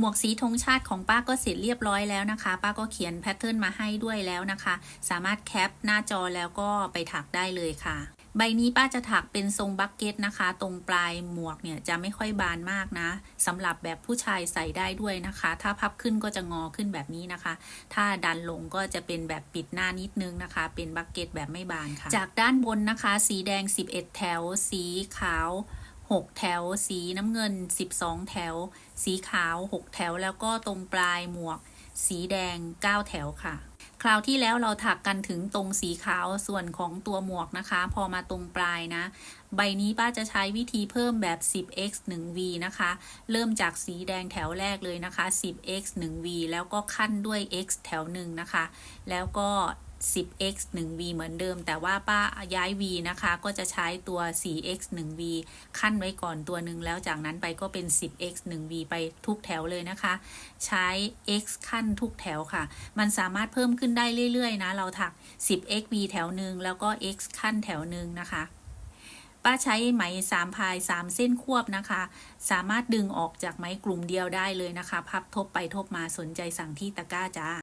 หมวกสีธงชาติของป้าก็เสร็จเรียบร้อยแล้วนะคะ ป้าก็เขียนแพทเทิร์นมาให้ด้วยแล้วนะคะ สามารถแคปหน้าจอแล้วก็ไปถักได้เลยค่ะ ใบนี้ป้าจะถักเป็นทรงบักเก็ตนะคะ ตรงปลายหมวกเนี่ยจะไม่ค่อยบานมากนะสำหรับแบบผู้ชายใส่ได้ด้วยนะคะ ถ้าพับขึ้นก็จะงอขึ้นแบบนี้นะคะ ถ้าดันลงก็จะเป็นแบบปิดหน้านิดนึงนะคะ เป็นบักเก็ตแบบไม่บานค่ะ จากด้านบนนะคะ สีแดง 11 แถว สีขาว 6 แถว สีน้ำเงิน 12 แถว สีขาว 6 แถว แล้วก็ตรงปลายหมวก สีแดง 9 แถวค่ะ คราวที่แล้วเราถักกันถึงตรงสีขาวส่วนของตัวหมวกนะคะ พอมาตรงปลายนะ ใบนี้ป้าจะใช้วิธีเพิ่มแบบ 10x 1v นะคะ เริ่มจากสีแดงแถวแรกเลยนะคะ 10x 1v แล้วก็ขั้นด้วย x แถวหนึ่งนะคะ แล้วก็ 10x 1v เหมือนเดิม แต่ว่าป้าย้าย v นะคะ ก็จะใช้ตัว 4x 1v ขั้นไว้ก่อนตัวหนึ่งแล้วจากนั้นไปก็เป็น 10x 1v ไปทุกแถวเลยนะคะ ใช้ x ขั้นทุกแถวค่ะ มันสามารถเพิ่มขึ้นได้เรื่อยๆนะ เราถัก 10xv แถวหนึ่งแล้วก็ x ขั้นแถวหนึ่งนะคะป้าใช้ไหมสามพายสามเส้นควบนะคะ สามารถดึงออกจากไหมกลุ่มเดียวได้เลยนะคะ พับทบไปทบมาสนใจสั่งที่ตะกร้าจ้า